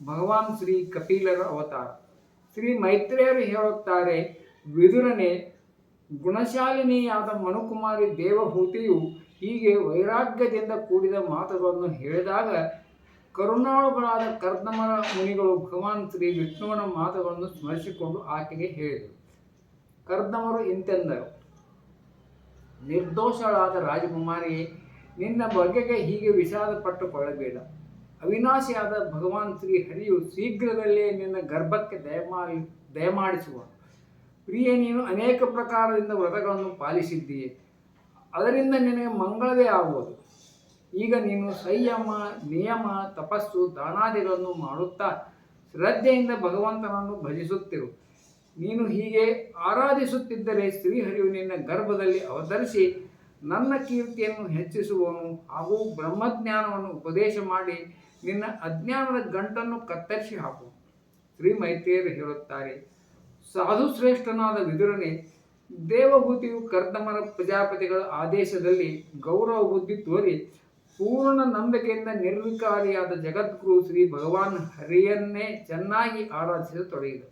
ಭಗವಾನ್ ಶ್ರೀ ಕಪಿಲರ ಅವತಾರ. ಶ್ರೀ ಮೈತ್ರೇಯರು ಹೇಳುತ್ತಾರೆ, ವಿದುರನೆ, ಗುಣಶಾಲಿನಿಯಾದ ಮನುಕುಮಾರಿ ದೇವಹೂತಿಯು ಹೀಗೆ ವೈರಾಗ್ಯದಿಂದ ಕೂಡಿದ ಮಾತುಗಳನ್ನು ಹೇಳಿದಾಗ ಕರುಣಾಳುಗಳಾದ ಕರ್ದಮರ ಮುನಿಗಳು ಭಗವಾನ್ ಶ್ರೀ ವಿಷ್ಣುವನ ಮಾತುಗಳನ್ನು ಸ್ಮರಿಸಿಕೊಂಡು ಆಕೆಗೆ ಹೇಳಿದರು. ಕರ್ದಮರು ಇಂತೆಂದರು, ನಿರ್ದೋಷಳಾದ ರಾಜಕುಮಾರಿಯೇ, ನಿನ್ನ ಬಗೆಗೆ ಹೀಗೆ ವಿಷಾದ ಪಟ್ಟುಕೊಳ್ಳಬೇಡ ಅವಿನಾಶಿಯಾದ ಭಗವಾನ್ ಶ್ರೀ ಹರಿಯು ಶೀಘ್ರದಲ್ಲೇ ನಿನ್ನ ಗರ್ಭಕ್ಕೆ ದಯಮಾಡಿ ದಯಮಾಡಿಸುವ. ಪ್ರಿಯೆ, ನೀನು ಅನೇಕ ಪ್ರಕಾರದಿಂದ ವ್ರತಗಳನ್ನು ಪಾಲಿಸಿದ್ದೀಯೆ ಅದರಿಂದ ನಿನಗೆ ಮಂಗಳವೇ ಆಗುವುದು. ಈಗ ನೀನು ಸಂಯಮ, ನಿಯಮ, ತಪಸ್ಸು, ದಾನಾದಿಗಳನ್ನು ಮಾಡುತ್ತಾ ಶ್ರದ್ಧೆಯಿಂದ ಭಗವಂತನನ್ನು ಭಜಿಸುತ್ತಿರು. ನೀನು ಹೀಗೆ ಆರಾಧಿಸುತ್ತಿದ್ದರೆ ಶ್ರೀಹರಿಯು ನಿನ್ನ ಗರ್ಭದಲ್ಲಿ ಅವತರಿಸಿ ನನ್ನ ಕೀರ್ತಿಯನ್ನು ಹೆಚ್ಚಿಸುವನು ಹಾಗೂ ಬ್ರಹ್ಮಜ್ಞಾನವನ್ನು ಉಪದೇಶ ಮಾಡಿ ನಿನ್ನ ಅಜ್ಞಾನದ ಗಂಟನ್ನು ಕತ್ತರಿಸಿ ಹಾಕು. ಶ್ರೀ ಮೈತ್ರಿಯರು ಹೇಳುತ್ತಾರೆ, ಸಾಧು ಶ್ರೇಷ್ಠನಾದ ವಿದುರನೇ ದೇವಭೂತಿಯು ಕರ್ದಮರ ಪ್ರಜಾಪತಿಗಳ ಆದೇಶದಲ್ಲಿ ಗೌರವ ಬುದ್ಧಿ ತೋರಿ, ಪೂರ್ಣ ನಂಬಿಕೆಯಿಂದ ನಿರ್ವಿಕಾರಿಯಾದ ಜಗದ್ಗುರು ಶ್ರೀ ಭಗವಾನ್ ಹರಿಯನ್ನೇ ಚೆನ್ನಾಗಿ ಆರಾಧಿಸತೊಡಗಿದ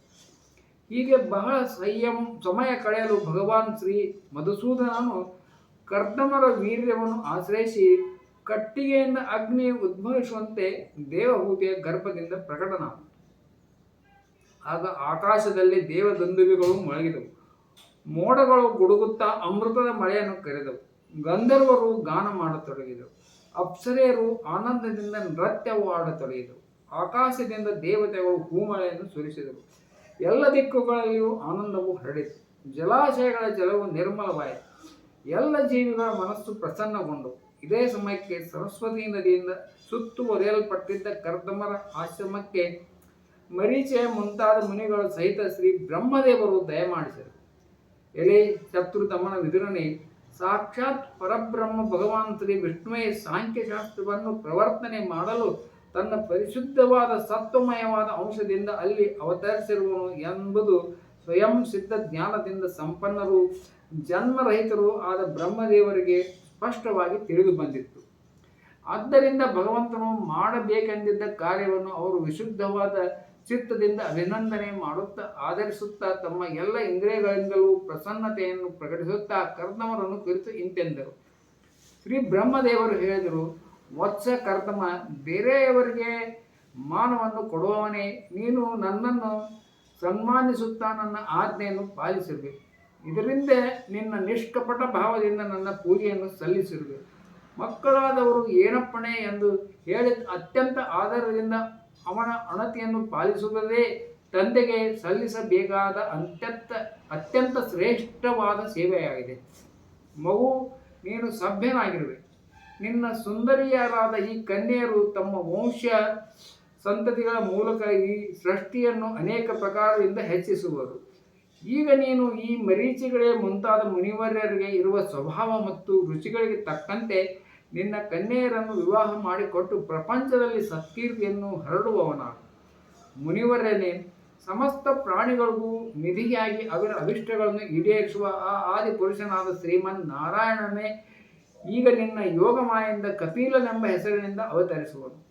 ಹೀಗೆ ಬಹಳ ಸಂಯಂ ಸಮಯ ಕಳೆಯಲು ಭಗವಾನ್ ಶ್ರೀ ಮಧುಸೂದನನು ಕರ್ದಮರ ವೀರ್ಯವನ್ನು ಆಶ್ರಯಿಸಿ ಕಟ್ಟಿಗೆಯಿಂದ ಅಗ್ನಿ ಉದ್ಭವಿಸುವಂತೆ ದೇವಹೂತಿಯ ಗರ್ಭದಿಂದ ಪ್ರಕಟನಾದ ಆಗ ಆಕಾಶದಲ್ಲಿ ದೇವದಂದುವಿಗಳು ಮೊಳಗಿದವು. ಮೋಡಗಳು ಗುಡುಗುತ್ತಾ ಅಮೃತದ ಮಳೆಯನ್ನು ಕರೆದವು. ಗಂಧರ್ವರು ಗಾನ ಮಾಡತೊಡಗಿದವು ಅಪ್ಸರೆಯರು ಆನಂದದಿಂದ ನೃತ್ಯವು ಆಡತೊಡಗಿದವು ಆಕಾಶದಿಂದ ದೇವತೆಗಳು ಹೂಮಳೆಯನ್ನು ಸುರಿಸಿದರು. ಎಲ್ಲ ದಿಕ್ಕುಗಳಲ್ಲಿಯೂ ಆನಂದವು ಹರಡಿತು. ಜಲಾಶಯಗಳ ಜಲವು ನಿರ್ಮಲವಾಯಿತು. ಎಲ್ಲ ಜೀವಿಗಳ ಮನಸ್ಸು ಪ್ರಸನ್ನಗೊಂಡವು ಇದೇ ಸಮಯಕ್ಕೆ ಸರಸ್ವತಿ ನದಿಯಿಂದ ಸುತ್ತುವರಿಯಲ್ಪಟ್ಟಿದ್ದ ಕರ್ದಮರ ಆಶ್ರಮಕ್ಕೆ ಮರೀಚೆ ಮುಂತಾದ ಮುನಿಗಳು ಸಹಿತ ಶ್ರೀ ಬ್ರಹ್ಮದೇವರು ದಯಮಾಡಿಸಿದರು ಎಲೆ ಶತ್ರುತಮನ ವಿದುರನೇ ಸಾಕ್ಷಾತ್ ಪರಬ್ರಹ್ಮ ಭಗವಾನ್ ಶ್ರೀ ವಿಷ್ಣುವೇ ಸಾಂಖ್ಯಶಾಸ್ತ್ರವನ್ನು ಪ್ರವರ್ತನೆ ಮಾಡಲು ತನ್ನ ಪರಿಶುದ್ಧವಾದ ಸತ್ವಮಯವಾದ ಅಂಶದಿಂದ ಅಲ್ಲಿ ಅವತರಿಸಿರುವನು ಎಂಬುದು ಸ್ವಯಂ ಸಿದ್ಧ ಜ್ಞಾನದಿಂದ ಸಂಪನ್ನರು, ಜನ್ಮರಹಿತರು ಆದ ಬ್ರಹ್ಮದೇವರಿಗೆ ಸ್ಪಷ್ಟವಾಗಿ ತಿಳಿದು ಬಂದಿತ್ತು. ಆದ್ದರಿಂದ ಭಗವಂತನು ಮಾಡಬೇಕೆಂದಿದ್ದ ಕಾರ್ಯವನ್ನು ಅವರು ವಿಶುದ್ಧವಾದ ಚಿತ್ತದಿಂದ ಅಭಿನಂದನೆ ಮಾಡುತ್ತಾ ಆಧರಿಸುತ್ತಾ ತಮ್ಮ ಎಲ್ಲ ಇಂದ್ರಿಯಗಳಿಂದಲೂ ಪ್ರಸನ್ನತೆಯನ್ನು ಪ್ರಕಟಿಸುತ್ತಾ ಕರ್ದಮರನ್ನು ಕುರಿತು ಇಂತೆಂದರು. ಶ್ರೀ ಬ್ರಹ್ಮದೇವರು ಹೇಳಿದರು, ವತ್ಸ ಕರ್ದಮ, ಬೇರೆಯವರಿಗೆ ಮಾನವನ್ನು ಕೊಡುವವನೇ, ನೀನು ನನ್ನನ್ನು ಸನ್ಮಾನಿಸುತ್ತಾ ನನ್ನ ಆಜ್ಞೆಯನ್ನು ಪಾಲಿಸಿರಬೇಕು ಇದರಿಂದ ನಿನ್ನ ನಿಷ್ಕಪಟ ಭಾವದಿಂದ ನನ್ನ ಪೂಜೆಯನ್ನು ಸಲ್ಲಿಸಿರುವೆ. ಮಕ್ಕಳಾದವರು ಏನಪ್ಪಣೆ ಎಂದು ಹೇಳಿ ಅತ್ಯಂತ ಆಧಾರದಿಂದ ಅವನ ಅಣತಿಯನ್ನು ಪಾಲಿಸುವುದೇ ತಂದೆಗೆ ಸಲ್ಲಿಸಬೇಕಾದ ಅತ್ಯಂತ ಅತ್ಯಂತ ಶ್ರೇಷ್ಠವಾದ ಸೇವೆಯಾಗಿದೆ. ಮಗು, ನೀನು ಸಭ್ಯನಾಗಿರುವೆ. ನಿನ್ನ ಸುಂದರಿಯರಾದ ಈ ಕನ್ಯೆಯರು ತಮ್ಮ ವಂಶ ಸಂತತಿಗಳ ಮೂಲಕ ಈ ಸೃಷ್ಟಿಯನ್ನು ಅನೇಕ ಪ್ರಕಾರದಿಂದ ಹೆಚ್ಚಿಸುವರು. ಈಗ ನೀನು ಈ ಮರೀಚಿಗಳೇ ಮುಂತಾದ ಮುನಿವರ್ಯರಿಗೆ ಇರುವ ಸ್ವಭಾವ ಮತ್ತು ರುಚಿಗಳಿಗೆ ತಕ್ಕಂತೆ ನಿನ್ನ ಕನ್ಯೆಯರನ್ನು ವಿವಾಹ ಮಾಡಿಕೊಟ್ಟು ಪ್ರಪಂಚದಲ್ಲಿ ಸತ್ಕೀರ್ತಿಯನ್ನು ಹರಡುವವನ. ಮುನಿವರ್ಯನೇ, ಸಮಸ್ತ ಪ್ರಾಣಿಗಳಿಗೂ ನಿಧಿಯಾಗಿ ಅವರ ಅಭಿಷ್ಟಗಳನ್ನು ಈಡೇರಿಸುವ ಆ ಆದಿ ಪುರುಷನಾದ ಶ್ರೀಮನ್ ನಾರಾಯಣನೇ ಈಗ ನಿನ್ನ ಯೋಗಮಾಯಿಂದ ಕಪಿಲನೆಂಬ ಹೆಸರಿನಿಂದ ಅವತರಿಸುವನು.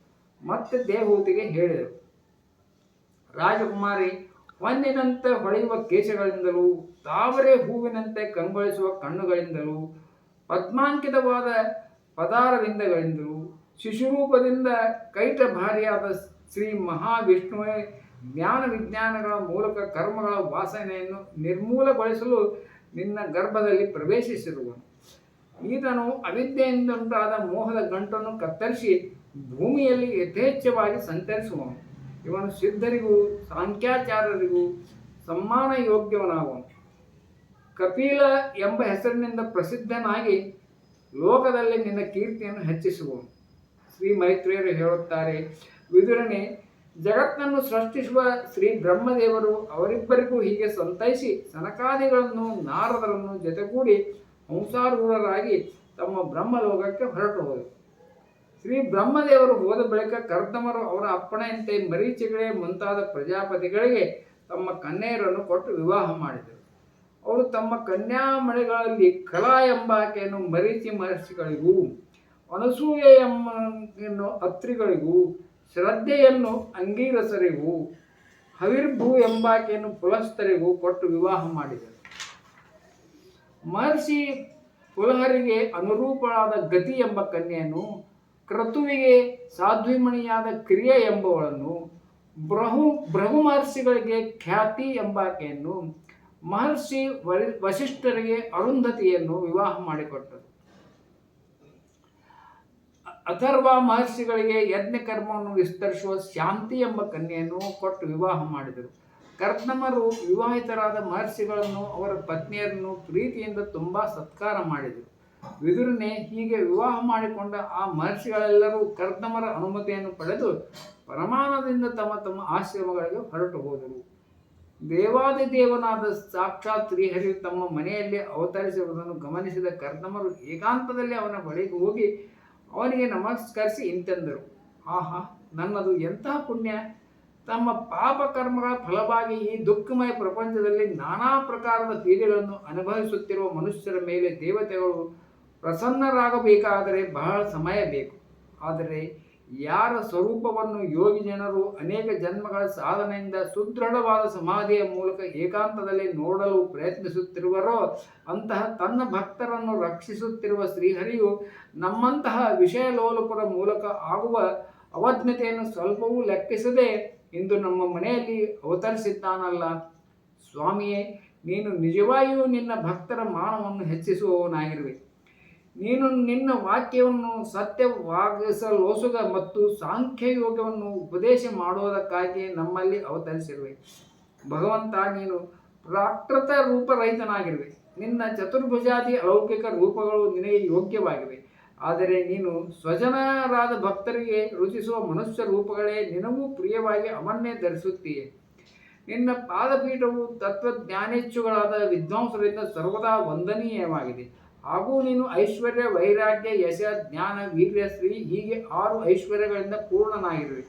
ಮತ್ತೆ ದೇವಹೂತಿಗೆ ಹೇಳಿದರು. ರಾಜಕುಮಾರಿ ಹೊನ್ನಿನಂತೆ ಹೊಳೆಯುವ ಕೇಶಗಳಿಂದಲೂ, ತಾವರೆ ಹೂವಿನಂತೆ ಕಂಗೊಳಿಸುವ ಕಣ್ಣುಗಳಿಂದಲೂ, ಪದ್ಮಾಂಕಿತವಾದ ಪದಾರವಿಂದಗಳಿಂದಲೂ, ಶಿಶುರೂಪದಿಂದ ಕೈಟ ಭಾರಿಯಾದ ಶ್ರೀ ಮಹಾವಿಷ್ಣುವೇ ಜ್ಞಾನ ವಿಜ್ಞಾನಗಳ ಮೂಲಕ ಕರ್ಮಗಳ ವಾಸನೆಯನ್ನು ನಿರ್ಮೂಲಗೊಳಿಸಲು ನಿನ್ನ ಗರ್ಭದಲ್ಲಿ ಪ್ರವೇಶಿಸಿರುವನು. ಈತನು ಅವಿದ್ಯೆಯಿಂದುಂಟಾದ ಮೋಹದ ಗಂಟನ್ನು ಕತ್ತರಿಸಿ ಭೂಮಿಯಲ್ಲಿ ಯಥೇಚ್ಛವಾಗಿ ಸಂಚರಿಸುವನು. ಇವನು ಸಿದ್ಧರಿಗೂ ಸಾಂಖ್ಯಾಚಾರ್ಯರಿಗೂ ಸಮ್ಮಾನ ಯೋಗ್ಯವನಾಗುವನು. ಕಪಿಲ ಎಂಬ ಹೆಸರಿನಿಂದ ಪ್ರಸಿದ್ಧನಾಗಿ ಲೋಕದಲ್ಲಿ ನಿನ್ನ ಕೀರ್ತಿಯನ್ನು ಹೆಚ್ಚಿಸುವನು. ಶ್ರೀ ಮೈತ್ರಿಯರು ಹೇಳುತ್ತಾರೆ, ವಿದುರನೆ, ಜಗತ್ತನ್ನು ಸೃಷ್ಟಿಸುವ ಶ್ರೀ ಬ್ರಹ್ಮದೇವರು ಅವರಿಬ್ಬರಿಗೂ ಹೀಗೆ ಸಂತೈಸಿ ಸನಕಾದಿಗಳನ್ನು, ನಾರದರನ್ನು ಜೊತೆಗೂಡಿ ಹಂಸಾರೂಢರಾಗಿ ತಮ್ಮ ಬ್ರಹ್ಮಲೋಕಕ್ಕೆ ಹೊರಟು ಹೋದರು. ಶ್ರೀ ಬ್ರಹ್ಮದೇವರು ಹೋದ ಬಳಿಕ ಕರ್ದಮರು ಅವರ ಅಪ್ಪಣೆಯಂತೆ ಮರೀಚಿಗಳೇ ಮುಂತಾದ ಪ್ರಜಾಪತಿಗಳಿಗೆ ತಮ್ಮ ಕನ್ಯೆಯರನ್ನು ಕೊಟ್ಟು ವಿವಾಹ ಮಾಡಿದರು. ಅವರು ತಮ್ಮ ಕನ್ಯಾಮಣಿಗಳಲ್ಲಿ ಕಲಾ ಎಂಬಾಕೆಯನ್ನು ಮರೀಚಿ ಮಹರ್ಷಿಗಳಿಗೂ, ಅನಸೂಯ ಎಂಬ ಅತ್ರಿಗಳಿಗೂ, ಶ್ರದ್ಧೆಯನ್ನು ಅಂಗೀರಸರಿಗೂ, ಹವಿರ್ಭೂ ಎಂಬಾಕೆಯನ್ನು ಪುಲಸ್ತರಿಗೂ ಕೊಟ್ಟು ವಿವಾಹ ಮಾಡಿದರು. ಮಹರ್ಷಿ ಪುಲಹರಿಗೆ ಅನುರೂಪಳಾದ ಗತಿ ಎಂಬ ಕನ್ಯೆಯನ್ನು ಕ್ರತುವಿಗೆ ಸಾಧ್ವಿಮಣಿಯಾದ ಕ್ರಿಯೆ ಎಂಬವಳನ್ನು ಬ್ರಹು ಬ್ರಹು ಮಹರ್ಷಿಗಳಿಗೆ ಖ್ಯಾತಿ ಎಂಬಾಕೆಯನ್ನು ಮಹರ್ಷಿ ವಶಿಷ್ಠರಿಗೆ ಅರುಂಧತಿಯನ್ನು ವಿವಾಹ ಮಾಡಿಕೊಟ್ಟರು. ಅಥರ್ವ ಮಹರ್ಷಿಗಳಿಗೆ ಯಜ್ಞ ಕರ್ಮವನ್ನು ವಿಸ್ತರಿಸುವ ಶಾಂತಿ ಎಂಬ ಕನ್ಯೆಯನ್ನು ಕೊಟ್ಟು ವಿವಾಹ ಮಾಡಿದರು. ಕರ್ತನಮರು ವಿವಾಹಿತರಾದ ಮಹರ್ಷಿಗಳನ್ನು ಅವರ ಪತ್ನಿಯರನ್ನು ಪ್ರೀತಿಯಿಂದ ತುಂಬ ಸತ್ಕಾರ ಮಾಡಿದರು. ವಿದುರನೆ ಹೀಗೆ ವಿವಾಹ ಮಾಡಿಕೊಂಡ ಆ ಮಹರ್ಷಿಗಳೆಲ್ಲರೂ ಕರ್ದಮರ ಅನುಮತಿಯನ್ನು ಪಡೆದು ಪರಮಾನದಿಂದ ತಮ್ಮ ತಮ್ಮ ಆಶ್ರಮಗಳಿಗೆ ಹೊರಟು ಹೋದರು. ದೇವಾದಿದೇವನಾದ ಸಾಕ್ಷಾತ್ ಶ್ರೀಹರಿ ತಮ್ಮ ಮನೆಯಲ್ಲಿ ಅವತರಿಸಿರುವುದನ್ನು ಗಮನಿಸಿದ ಕರ್ದಮರು ಏಕಾಂತದಲ್ಲಿ ಅವನ ಬಳಿಗೆ ಹೋಗಿ ಅವನಿಗೆ ನಮಸ್ಕರಿಸಿ ಇಂತೆಂದರು. ಆಹಾ, ನನ್ನದು ಎಂತಹ ಪುಣ್ಯ! ತಮ್ಮ ಪಾಪ ಫಲವಾಗಿ ಈ ದುಃಖಮಯ ಪ್ರಪಂಚದಲ್ಲಿ ನಾನಾ ಪ್ರಕಾರದ ಪೀಡೆಗಳನ್ನು ಅನುಭವಿಸುತ್ತಿರುವ ಮನುಷ್ಯರ ಮೇಲೆ ದೇವತೆಗಳು ಪ್ರಸನ್ನರಾಗಬೇಕಾದರೆ ಬಹಳ ಸಮಯ ಬೇಕು. ಆದರೆ ಯಾರ ಸ್ವರೂಪವನ್ನು ಯೋಗಿ ಜನರು ಅನೇಕ ಜನ್ಮಗಳ ಸಾಧನೆಯಿಂದ ಸುದೃಢವಾದ ಸಮಾಧಿಯ ಮೂಲಕ ಏಕಾಂತದಲ್ಲಿ ನೋಡಲು ಪ್ರಯತ್ನಿಸುತ್ತಿರುವರೋ, ಅಂತಹ ತನ್ನ ಭಕ್ತರನ್ನು ರಕ್ಷಿಸುತ್ತಿರುವ ಶ್ರೀಹರಿಯು ನಮ್ಮಂತಹ ವಿಷಯ ಲೋಲುಪರ ಮೂಲಕ ಆಗುವ ಅವಜ್ಞತೆಯನ್ನು ಸ್ವಲ್ಪವೂ ಲೆಕ್ಕಿಸದೆ ಇಂದು ನಮ್ಮ ಮನೆಯಲ್ಲಿ ಅವತರಿಸಿದ್ದಾನಲ್ಲ. ಸ್ವಾಮಿಯೇ, ನೀನು ನಿಜವಾಗಿಯೂ ನಿನ್ನ ಭಕ್ತರ ಮಾನವನ್ನು ಹೆಚ್ಚಿಸುವವನಾಗಿರುವೆ. ನೀನು ನಿನ್ನ ವಾಕ್ಯವನ್ನು ಸತ್ಯವಾಗಿಸಲೋಸುಗ ಮತ್ತು ಸಾಂಖ್ಯ ಯೋಗವನ್ನು ಉಪದೇಶ ಮಾಡುವುದಕ್ಕಾಗಿ ನಮ್ಮಲ್ಲಿ ಅವತರಿಸಿರುವೆ. ಭಗವಂತ, ನೀನು ಪ್ರಾಕೃತ ರೂಪರಹಿತನಾಗಿರುವೆ. ನಿನ್ನ ಚತುರ್ಭುಜಾದಿ ಅಲೌಕಿಕ ರೂಪಗಳು ನಿನಗೆ ಯೋಗ್ಯವಾಗಿವೆ. ಆದರೆ ನೀನು ಸ್ವಜನರಾದ ಭಕ್ತರಿಗೆ ರುಚಿಸುವ ಮನುಷ್ಯ ರೂಪಗಳೇ ನಿನಗೂ ಪ್ರಿಯವಾಗಿ ಅಮನ್ಯ ಧರಿಸುತ್ತೀಯೆ. ನಿನ್ನ ಪಾದಪೀಠವು ತತ್ವಜ್ಞಾನೇಚ್ಛುಗಳಾದ ವಿದ್ವಾಂಸರಿಂದ ಸರ್ವದಾ ವಂದನೀಯವಾಗಿದೆ. ಹಾಗೂ ನೀನು ಐಶ್ವರ್ಯ ವೈರಾಗ್ಯ, ಯಶ, ಜ್ಞಾನ, ವೀರ್ಯ, ಶ್ರೀ ಹೀಗೆ ಆರು ಐಶ್ವರ್ಯಗಳಿಂದ ಪೂರ್ಣನಾಗಿರುವೆ.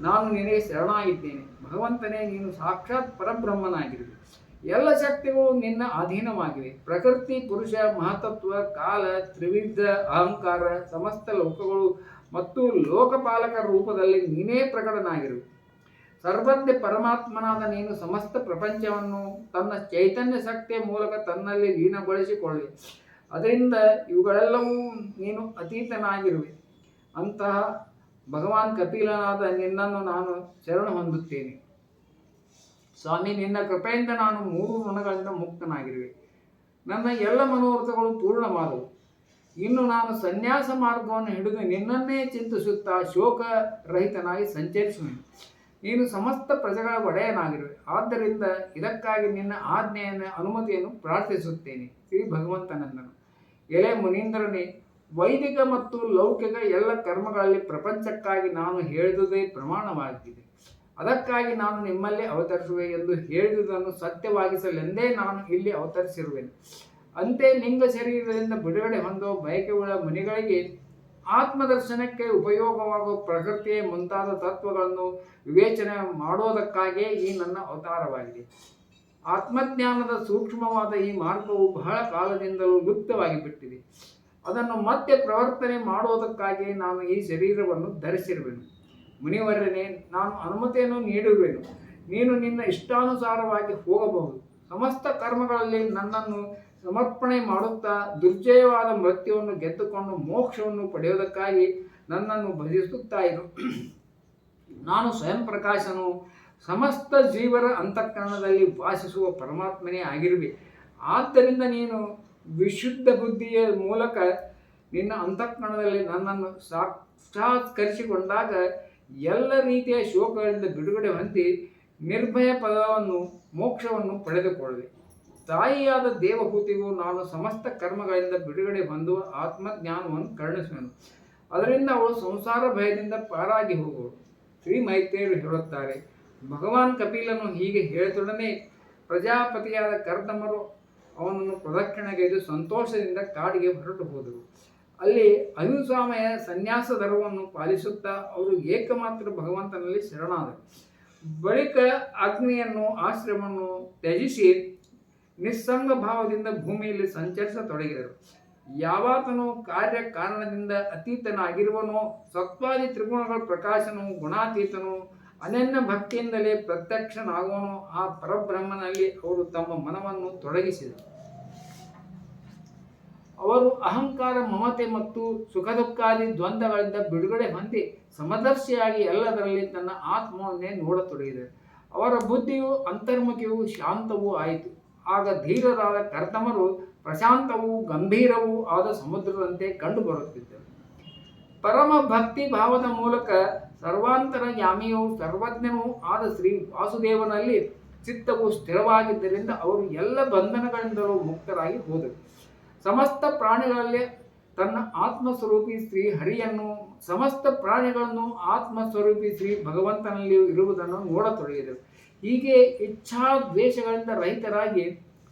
ನಾನು ನಿನಗೆ ಶರಣಾಗಿದ್ದೇನೆ. ಭಗವಂತನೇ, ನೀನು ಸಾಕ್ಷಾತ್ ಪರಬ್ರಹ್ಮನಾಗಿರುವೆ. ಎಲ್ಲ ಶಕ್ತಿಗಳು ನಿನ್ನ ಅಧೀನವಾಗಿವೆ. ಪ್ರಕೃತಿ, ಪುರುಷ ಮಹತತ್ವ ಕಾಲ, ತ್ರಿವಿಧ, ಅಹಂಕಾರ, ಸಮಸ್ತ ಲೋಕಗಳು ಮತ್ತು ಲೋಕಪಾಲಕರ ರೂಪದಲ್ಲಿ ನೀನೇ ಪ್ರಕಟನಾಗಿರುವೆ. ಸರ್ವಜ್ಞ ಪರಮಾತ್ಮನಾದ ನೀನು ಸಮಸ್ತ ಪ್ರಪಂಚವನ್ನು ತನ್ನ ಚೈತನ್ಯ ಶಕ್ತಿಯ ಮೂಲಕ ತನ್ನಲ್ಲಿ ಲೀನಗೊಳಿಸಿಕೊಳ್ಳಿ. ಅದರಿಂದ ಇವುಗಳೆಲ್ಲವೂ ನೀನು ಅತೀತನಾಗಿರುವೆ. ಅಂತಹ ಭಗವಾನ್ ಕಪಿಲನಾದ ನಿನ್ನನ್ನು ನಾನು ಶರಣ ಹೊಂದುತ್ತೇನೆ. ಸ್ವಾಮಿ, ನಿನ್ನ ಕೃಪೆಯಿಂದ ನಾನು ಮೂರು ಮನಗಳಿಂದ ಮುಕ್ತನಾಗಿರುವೆ. ನನ್ನ ಎಲ್ಲ ಮನೋರಥಗಳು ಪೂರ್ಣವಾದವು. ಇನ್ನು ನಾನು ಸನ್ಯಾಸ ಮಾರ್ಗವನ್ನು ಹಿಡಿದು ನಿನ್ನನ್ನೇ ಚಿಂತಿಸುತ್ತಾ ಶೋಕ ರಹಿತನಾಗಿ ಸಂಚರಿಸುವೆ ನೀನು ಸಮಸ್ತ ಪ್ರಜೆಗಳ ಒಡೆಯನಾಗಿರುವೆ. ಆದ್ದರಿಂದ ಇದಕ್ಕಾಗಿ ನಿನ್ನ ಆಜ್ಞೆಯನ್ನು ಅನುಮತಿಯನ್ನು ಪ್ರಾರ್ಥಿಸುತ್ತೇನೆ. ಶ್ರೀ ಭಗವಂತನಂದನು. ಎಲೆ ಮುನೀಂದ್ರನೇ, ವೈದಿಕ ಮತ್ತು ಲೌಕಿಕ ಎಲ್ಲ ಕರ್ಮಗಳಲ್ಲಿ ಪ್ರಪಂಚಕ್ಕಾಗಿ ನಾನು ಹೇಳಿದುದೇ ಪ್ರಮಾಣವಾಗಿದೆ. ಅದಕ್ಕಾಗಿ ನಾನು ನಿಮ್ಮಲ್ಲಿ ಅವತರಿಸುವೆ ಎಂದು ಹೇಳಿದುದನ್ನು ಸತ್ಯವಾಗಿಸಲೆಂದೇ ನಾನು ಇಲ್ಲಿ ಅವತರಿಸಿರುವೆನು. ಅಂತೆ ಲಿಂಗ ಶರೀರದಿಂದ ಬಿಡುಗಡೆ ಹೊಂದುವ ಬಯಕೆಗಳ ಮುನಿಗಳಿಗೆ ಆತ್ಮದರ್ಶನಕ್ಕೆ ಉಪಯೋಗವಾಗುವ ಪ್ರಕೃತಿ ಮುಂತಾದ ತತ್ವಗಳನ್ನು ವಿವೇಚನೆ ಮಾಡೋದಕ್ಕಾಗಿಯೇ ಈ ನನ್ನ ಅವತಾರವಾಗಿದೆ. ಆತ್ಮಜ್ಞಾನದ ಸೂಕ್ಷ್ಮವಾದ ಈ ಮಾರ್ಗವು ಬಹಳ ಕಾಲದಿಂದಲೂ ಲುಪ್ತವಾಗಿ ಬಿಟ್ಟಿದೆ ಅದನ್ನು ಮತ್ತೆ ಪ್ರವರ್ತನೆ ಮಾಡುವುದಕ್ಕಾಗಿ ನಾನು ಈ ಶರೀರವನ್ನು ಧರಿಸಿರುವೆನು. ಮುನಿವರನೇ ನಾನು ಅನುಮತಿಯನ್ನು ನೀಡುವೆನು ನೀನು ನಿನ್ನ ಇಷ್ಟಾನುಸಾರವಾಗಿ ಹೋಗಬಹುದು. ಸಮಸ್ತ ಕರ್ಮಗಳಲ್ಲಿ ನನ್ನನ್ನು ಸಮರ್ಪಣೆ ಮಾಡುತ್ತಾ ದುರ್ಜಯವಾದ ಮೃತ್ಯುವನ್ನು ಗೆದ್ದುಕೊಂಡು ಮೋಕ್ಷವನ್ನು ಪಡೆಯುವುದಕ್ಕಾಗಿ ನನ್ನನ್ನು ಭಜಿಸುತ್ತಾ ಇರು. ನಾನು ಸ್ವಯಂ ಪ್ರಕಾಶನು, ಸಮಸ್ತ ಜೀವರ ಅಂತಃಕರಣದಲ್ಲಿ ವಾಸಿಸುವ ಪರಮಾತ್ಮನೇ ಆಗಿರುವೆ. ಆದ್ದರಿಂದ ನೀನು ವಿಶುದ್ಧ ಬುದ್ಧಿಯ ಮೂಲಕ ನಿನ್ನ ಅಂತಃಕರಣದಲ್ಲಿ ನನ್ನನ್ನು ಸಾಕ್ಷಾತ್ಕರಿಸಿಕೊಂಡಾಗ ಎಲ್ಲ ರೀತಿಯ ಶೋಕಗಳಿಂದ ಬಿಡುಗಡೆ ಹೊಂದಿ ನಿರ್ಭಯ ಪದವನ್ನು ಮೋಕ್ಷವನ್ನು ಪಡೆದುಕೊಳ್ಳುವೆ. ತಾಯಿಯಾದ ದೇವಭೂತಿಗೂ ನಾನು ಸಮಸ್ತ ಕರ್ಮಗಳಿಂದ ಬಿಡುಗಡೆ ಬಂದು ಆತ್ಮಜ್ಞಾನವನ್ನು ಕರುಣಿಸುವೆನು. ಅದರಿಂದ ಅವಳು ಸಂಸಾರ ಭಯದಿಂದ ಪಾರಾಗಿ ಹೋಗುವಳು. ಶ್ರೀ ಮೈತ್ರಿಯರು ಹೇಳುತ್ತಾರೆ, ಭಗವಾನ್ ಕಪಿಲನು ಹೀಗೆ ಹೇಳಿದೊಡನೆ ಪ್ರಜಾಪತಿಯಾದ ಕರ್ದಮರು ಅವನನ್ನು ಪ್ರದಕ್ಷಿಣೆಗೈದು ಸಂತೋಷದಿಂದ ಕಾಡಿಗೆ ಹೊರಟು ಹೋದರು. ಅಲ್ಲಿ ಅಹಿಂಸಾಮಯ ಸನ್ಯಾಸ ಧರ್ಮವನ್ನು ಪಾಲಿಸುತ್ತಾ ಅವರು ಏಕಮಾತ್ರ ಭಗವಂತನಲ್ಲಿ ಶರಣಾದರು. ಬಳಿಕ ಅಗ್ನಿಯನ್ನು, ಆಶ್ರಮವನ್ನು ತ್ಯಜಿಸಿ ನಿಸ್ಸಂಗ ಭಾವದಿಂದ ಭೂಮಿಯಲ್ಲಿ ಸಂಚರಿಸತೊಡಗಿದರು. ಯಾವಾತನು ಕಾರ್ಯ ಕಾರಣದಿಂದ ಅತೀತನಾಗಿರುವನೋ, ಸತ್ವಾದಿ ತ್ರಿಗುಣಗಳ ಪ್ರಕಾಶನು ಗುಣಾತೀತನು, ಅನನ್ಯ ಭಕ್ತಿಯಿಂದಲೇ ಪ್ರತ್ಯಕ್ಷನಾಗುವನು, ಆ ಪರಬ್ರಹ್ಮನಲ್ಲಿ ಅವರು ತಮ್ಮ ಮನವನ್ನು ತೊಡಗಿಸಿದರು. ಅವರು ಅಹಂಕಾರ, ಮಮತೆ ಮತ್ತು ಸುಖ ದುಃಖಾದಿ ದ್ವಂದ್ವಗಳಿಂದ ಬಿಡುಗಡೆ ಹೊಂದಿ ಸಮದರ್ಶಿಯಾಗಿ ಎಲ್ಲದರಲ್ಲಿ ತನ್ನ ಆತ್ಮವನ್ನೇ ನೋಡತೊಡಗಿದರು. ಅವರ ಬುದ್ಧಿಯು ಅಂತರ್ಮುಖಿಯು ಶಾಂತವೂ ಆಯಿತು. ಆಗ ಧೀರರಾದ ಕರ್ತಮರು ಪ್ರಶಾಂತವೂ ಗಂಭೀರವೂ ಆದ ಸಮುದ್ರದಂತೆ ಕಂಡುಬರುತ್ತಿದ್ದರು ಪರಮ ಭಕ್ತಿ ಭಾವದ ಮೂಲಕ ಸರ್ವಾಂತರ ಯಾಮಿಯೂ ಸರ್ವಜ್ಞನೂ ಆದ ಶ್ರೀ ವಾಸುದೇವನಲ್ಲಿ ಚಿತ್ತವು ಸ್ಥಿರವಾಗಿದ್ದರಿಂದ ಅವರು ಎಲ್ಲ ಬಂಧನಗಳಿಂದಲೂ ಮುಕ್ತರಾಗಿ ಹೋದರು. ಸಮಸ್ತ ಪ್ರಾಣಿಗಳಲ್ಲಿ ತನ್ನ ಆತ್ಮಸ್ವರೂಪಿ ಶ್ರೀ ಹರಿಯನ್ನು, ಸಮಸ್ತ ಪ್ರಾಣಿಗಳನ್ನು ಆತ್ಮಸ್ವರೂಪಿ ಶ್ರೀ ಭಗವಂತನಲ್ಲಿ ಇರುವುದನ್ನು ನೋಡತೊಡಗಿದರು. ಹೀಗೆ ಇಚ್ಛಾ ದ್ವೇಷಗಳಿಂದ ರಹಿತರಾಗಿ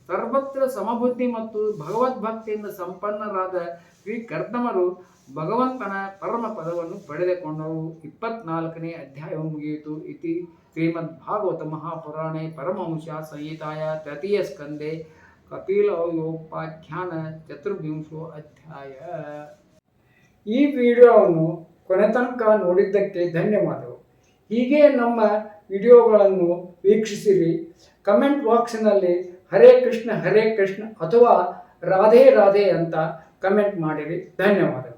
ಸರ್ವತ್ರ ಸಮಬುದ್ಧಿ ಮತ್ತು ಭಗವದ್ಭಕ್ತಿಯಿಂದ ಸಂಪನ್ನರಾದ ಶ್ರೀ ಕರ್ದಮರು ಭಗವಂತನ ಪರಮ ಪದವನ್ನು ಪಡೆದುಕೊಂಡವು ಇಪ್ಪತ್ನಾಲ್ಕನೇ ಅಧ್ಯಾಯ ಮುಗಿಯಿತು. ಇತಿ ಶ್ರೀಮದ್ ಭಾಗವತ ಮಹಾಪುರಾಣೆ ಪರಮಹಂಶ ಸಂಹಿತಾಯ ತೃತೀಯ ಸ್ಕಂದೆ ಕಪಿಲಯೋಪಾಖ್ಯಾನ ಚತುರ್ವಿಂಶೋ ಅಧ್ಯಾಯ. ಈ ವಿಡಿಯೋವನ್ನು ಕೊನೆ ತನಕ ನೋಡಿದ್ದಕ್ಕೆ ಧನ್ಯವಾದಗಳು. ಹೀಗೆ ನಮ್ಮ ವಿಡಿಯೋಗಳನ್ನು ವೀಕ್ಷಿಸಿರಿ. ಕಮೆಂಟ್ ಬಾಕ್ಸ್ನಲ್ಲಿ ಹರೇ ಕೃಷ್ಣ ಹರೇ ಕೃಷ್ಣ ಅಥವಾ ರಾಧೆ ರಾಧೆ ಅಂತ ಕಮೆಂಟ್ ಮಾಡಿರಿ. ಧನ್ಯವಾದಗಳು.